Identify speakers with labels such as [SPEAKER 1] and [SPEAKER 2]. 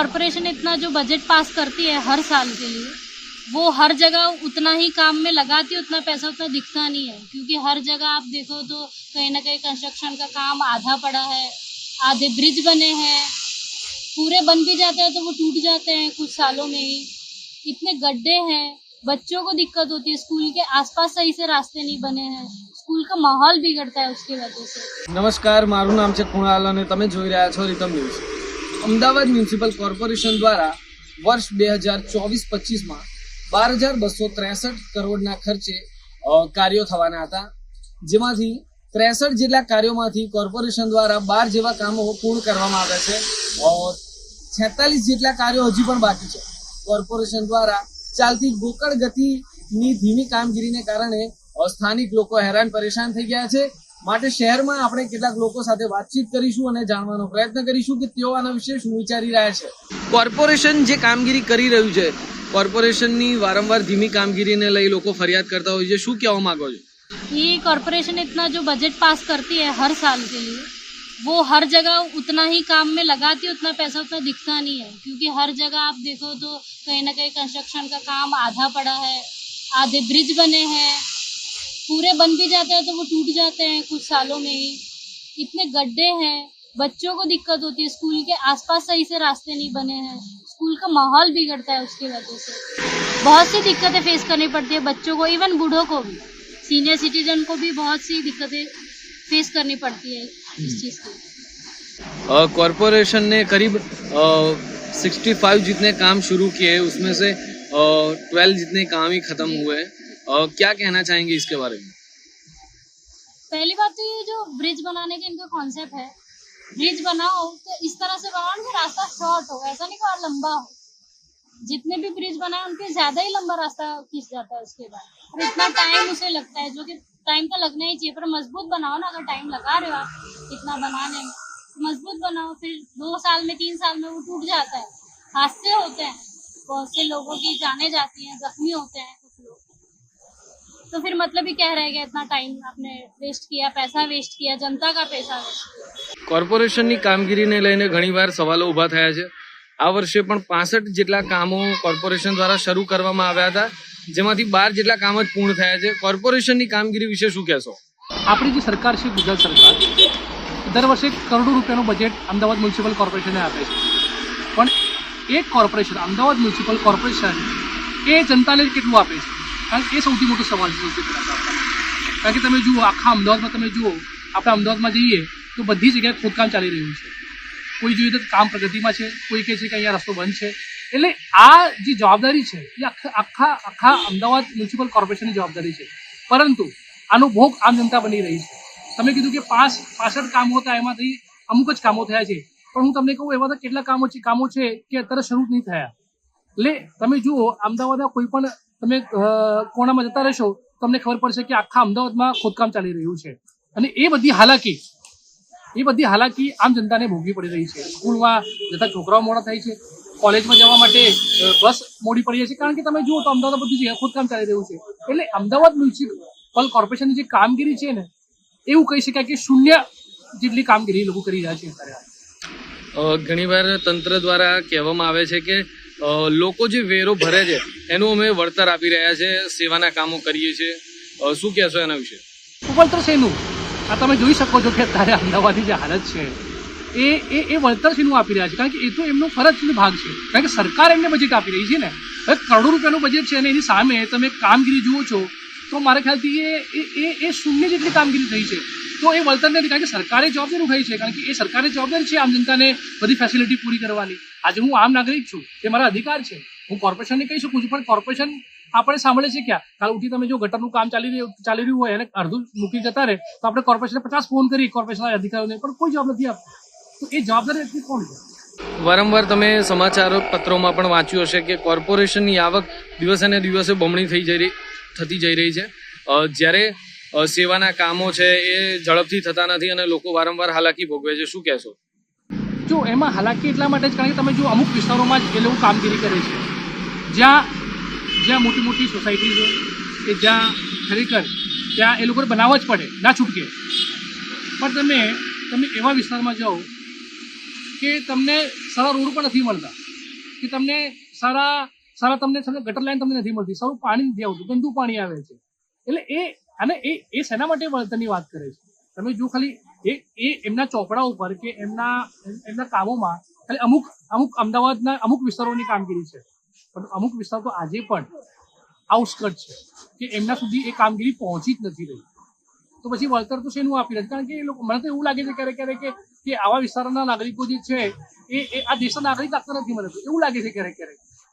[SPEAKER 1] Corporation इतना जो budget pass करती है हर साल के लिए वो हर जगह उतना ही काम में लगाती है उतना पैसा उतना दिखता नहीं है क्योंकि हर जगह आप देखो तो कहीं ना कहीं कंस्ट्रक्शन का काम आधा पड़ा है आधे ब्रिज बने हैं पूरे बन भी जाते हैं तो वो टूट जाते हैं कुछ सालों में ही इतने गड्ढे हैं बच्चों को दिक्कत होती है स्कूल के आसपास सही से रास्ते नहीं बने हैं स्कूल का माहौल बिगड़ता है उसकी वजह से
[SPEAKER 2] નમસ્કાર મારું નામ છે કુણાલ અને તમે જોઈ રહ્યા છો Ritam news Ahmedabad municipal corporation દ્વારા વર્ષ બે હજાર ચોવીસ પચીસમાં બાર હજાર બસો ત્રેસઠ કરોડના ખર્ચે કાર્યો થવાના હતા. જેમાંથી ત્રેસઠ જેટલા કાર્યોમાંથી કોર્પોરેશન દ્વારા બાર જેવા કામો પૂર્ણ કરવામાં આવ્યા છે. છેતાલીસ જેટલા કાર્યો હજી પણ બાકી છે. કોર્પોરેશન દ્વારા ચાલતી ગોકળ ગતિની ધીમી કામગીરીને કારણે સ્થાનિક લોકો હેરાન પરેશાન થઈ ગયા છે. માટે શહેરમાં આપણે કેટલાક લોકો સાથે વાતચીત કરીશું અને જાણવાનો પ્રયત્ન કરીશું કે તેઓ આના વિશે શું વિચારી રહ્યા છે કોર્પોરેશન જે કામગીરી કરી રહ્યું છે કોર્પોરેશનની વારંવાર ધીમી કામગીરીને લઈ લોકો ફરિયાદ કરતા હોય છે શું કહેવા માંગો છો
[SPEAKER 1] ये कॉरपोरेशन इतना जो बजट पास करती है हर साल के लिए वो हर जगह उतना ही काम में लगाती है उतना पैसा उतना दिखता नहीं है क्योंकि हर जगह आप देखो तो कहीं ना कहीं कंस्ट्रक्शन का काम आधा पड़ा है आधे ब्रिज बने हैं पूरे बन भी जाते हैं तो वो टूट जाते हैं कुछ सालों में ही। इतने गड्ढे हैं, बच्चों को दिक्कत होती है। स्कूल के आसपास सही से रास्ते नहीं बने हैं। स्कूल का माहौल बिगड़ता है उसकी वजह से। बहुत सी दिक्कतें फेस करनी पड़ती है बच्चों को इवन बूढ़ों को भी। सीनियर सिटीजन को भी बहुत सी दिक्कतें फेस करनी पड़ती है इस चीज़ की।
[SPEAKER 2] कॉरपोरेशन ने करीब सिक्सटी फाइव जितने काम शुरू किए उसमें से ट्वेल्व जितने काम ही खत्म हुए हैं। अ, क्या कहना चाहेंगे इसके बारे में?
[SPEAKER 1] पहली बात तो ये जो ब्रिज बनाने का इनका कॉन्सेप्ट है ब्रिज बनाओ तो इस तरह से बनाओ कि रास्ता शॉर्ट हो ऐसा नहीं कि लंबा हो। जितने भी ब्रिज बनाए उनके ज़्यादा ही लंबा रास्ता खींच जाता है उसके बाद। और इतना टाइम उसे लगता है जो कि टाइम तो लगना ही चाहिए पर मज़बूत बनाओ ना अगर टाइम लगा रहे हो आप इतना बनाने में। तो मज़बूत बनाओ फिर दो साल में तीन साल में वो टूट जाता है। हादसे होते हैं बहुत से लोगों की जाने जाती हैं जख्मी होते हैं। तो फिर मतलब ही क्या रहेगा इतना टाइम आपने वेस्ट किया पैसा वेस्ट किया जनता का पैसा वेस्ट किया
[SPEAKER 2] કોર્પોરેશનની કામગીરીને લઈને ઘણીવાર સવાલો ઊભા થયા છે આ વર્ષે પણ પાસઠ જેટલા કામો કોર્પોરેશન દ્વારા શરૂ કરવામાં આવ્યા હતા જેમાંથી બાર જેટલા કામ જ પૂર્ણ થયા છે કોર્પોરેશનની કામગીરી વિશે શું કહેશો
[SPEAKER 3] આપણી જે સરકાર છે ગુજરાત સરકાર દર વર્ષે કરોડો રૂપિયાનું બજેટ અમદાવાદ મ્યુનિસિપલ કોર્પોરેશને આપે છે પણ એક કોર્પોરેશન અમદાવાદ મ્યુનિસિપલ કોર્પોરેશન એ જનતાને કેટલું આપે છે કારણ એ સૌથી મોટો સવાલ છે. કારણ કે તમે જુઓ, આખા અમદાવાદમાં તમે જુઓ, આપણે અમદાવાદમાં જઈએ તો બધી જગ્યાએ ખોદકામ ચાલી રહ્યું છે. કોઈ જોઈએ તો કામ પ્રગતિમાં છે, કોઈ કહે છે કે અહીંયા રસ્તો બંધ છે. એટલે આ જે જવાબદારી છે, એ આખા આખા અમદાવાદ મ્યુનિસિપલ કોર્પોરેશનની જવાબદારી છે. પરંતુ આનો ભોગ આમ જનતા બની રહી છે. તમે કીધું કે પાંચ પાસઠ કામો હતા એમાંથી અમુક જ કામો થયા છે. પણ હું તમને કહું, એવા તો કેટલા કામો છે કામો છે કે અત્યારે શરૂ નહીં થયા. એટલે તમે જુઓ, અમદાવાદના કોઈ પણ તમે કોણામાં જતા રહેશો, તમને ખબર પડશે કે આખા અમદાવાદમાં ખોદકામ ચાલી રહ્યું છે. અને એ બધી હાલાકી, એ બધી હાલાકી આમ જનતાને ભોગવી પડી રહી છે. સ્કૂલમાં જતા છોકરાઓ મોડા થાય છે. કોલેજમાં જવા માટે બસ મોડી પડી જાય છે. કારણ કે તમે જુઓ તો અમદાવાદ બધું જગ્યાએ ખોદકામ ચાલી રહ્યું છે. એટલે અમદાવાદ મ્યુનિસિપલ કોર્પોરેશનની જે કામગીરી છે ને, એવું કહી શકાય કે શૂન્ય જેટલી કામગીરી લોકો કરી રહ્યા છે
[SPEAKER 2] ઘણી વાર તંત્ર દ્વારા કહેવામાં આવે છે કે લોકો જે વેરો ભરે છે, એનું અમે વળતર આપી રહ્યા છે, સેવાના કામો કરીએ છીએ. શું કહેશો એના વિશે?
[SPEAKER 3] વળતર શેનું આ તમે જોઈ શકો છો કે અત્યારે અમદાવાદની જે હાલત છે, એ એ એ વળતર શેનું આપી રહ્યા છે. કારણ કે એ તો એમનો ફરજનો ભાગ છે. કારણ કે સરકાર એમને બજેટ આપી રહી છે ને. હવે કરોડો રૂપિયાનું બજેટ છે અને એની સામે તમે કામગીરી જુઓ છો, તો મારા ખ્યાલથી એ એ એ શૂન્ય જેટલી કામગીરી થઈ છે. તો એ વળતર નથી કારણ કે સરકારે જવાબદારી ઉઠાવી છે, કારણ કે એ સરકારે જવાબદારી છે, આમ જનતાને બધી ફેસિલિટી પૂરી કરવાની. આજે હું આમ નાગરિક છું, એ મારા અધિકાર છે. હું કોર્પોરેશનને કહી શકું છું, પણ કોર્પોરેશન આપણે સાંભળે છે ક્યાં? કાલ ઉઠી તમે જો ગટરનું કામ ચાલી રહ્યું ચાલી રહ્યું હોય અને અડધું મૂકી જતા રહે, તો આપણે કોર્પોરેશને પચાસ ફોન કરી કોર્પોરેશનના અધિકારીઓને, પણ કોઈ જવાબ નથી આપતો. તો એ જવાબદારી વ્યક્તિ કોણ છે?
[SPEAKER 2] વારંવાર તમે સમાચાર પત્રોમાં પણ વાંચ્યું હશે કે કોર્પોરેશનની આવક દિવસે ને દિવસે બમણી થઈ જઈ થતી જઈ રહી છે. જ્યારે સેવાના કામો છે એ ઝડપથી થતા નથી અને લોકો વારંવાર હાલાકી ભોગવે છે. શું કહેશો?
[SPEAKER 3] જો એમાં હાલાકી એટલા માટે જ, કારણ કે તમે જો અમુક વિસ્તારોમાં જ એ લોકો કામગીરી કરે છે. જ્યાં જ્યાં મોટી મોટી સોસાયટી છે, કે જ્યાં ખરેખર ત્યાં એ લોકોને બનાવવા જ પડે, ના છૂટકે. પણ તમે તમે એવા વિસ્તારમાં જાઓ કે તમને સારા રોડ પણ નથી મળતા, કે તમને સારા સારા તમને ગટર લાઈન તમને નથી મળતી. સારું પાણી નથી આવતું, ગંદુ પાણી આવે છે. એટલે એ અને એ એ શેના માટે વળતરની વાત કરે છે? તમે જો ખાલી એ એ એમના ચોપડા ઉપર કે એમના એમના કામોમાં ખાલી અમુક અમુક અમદાવાદના અમુક વિસ્તારોની કામગીરી છે. પણ અમુક વિસ્તાર તો આજે પણ આઉટસ્કટ છે કે એમના સુધી એ કામગીરી પહોંચી જ નથી રહી. તો પછી વળતર તો શેનું આપી રહ્યા કારણ કે એ લોકો, મને તો એવું લાગે છે ક્યારેક ક્યારેક કે આવા વિસ્તારોના નાગરિકો જે છે, એ આ દેશના નાગરિક લાગતા નથી મને એવું લાગે છે ક્યારેક ક્યારેક?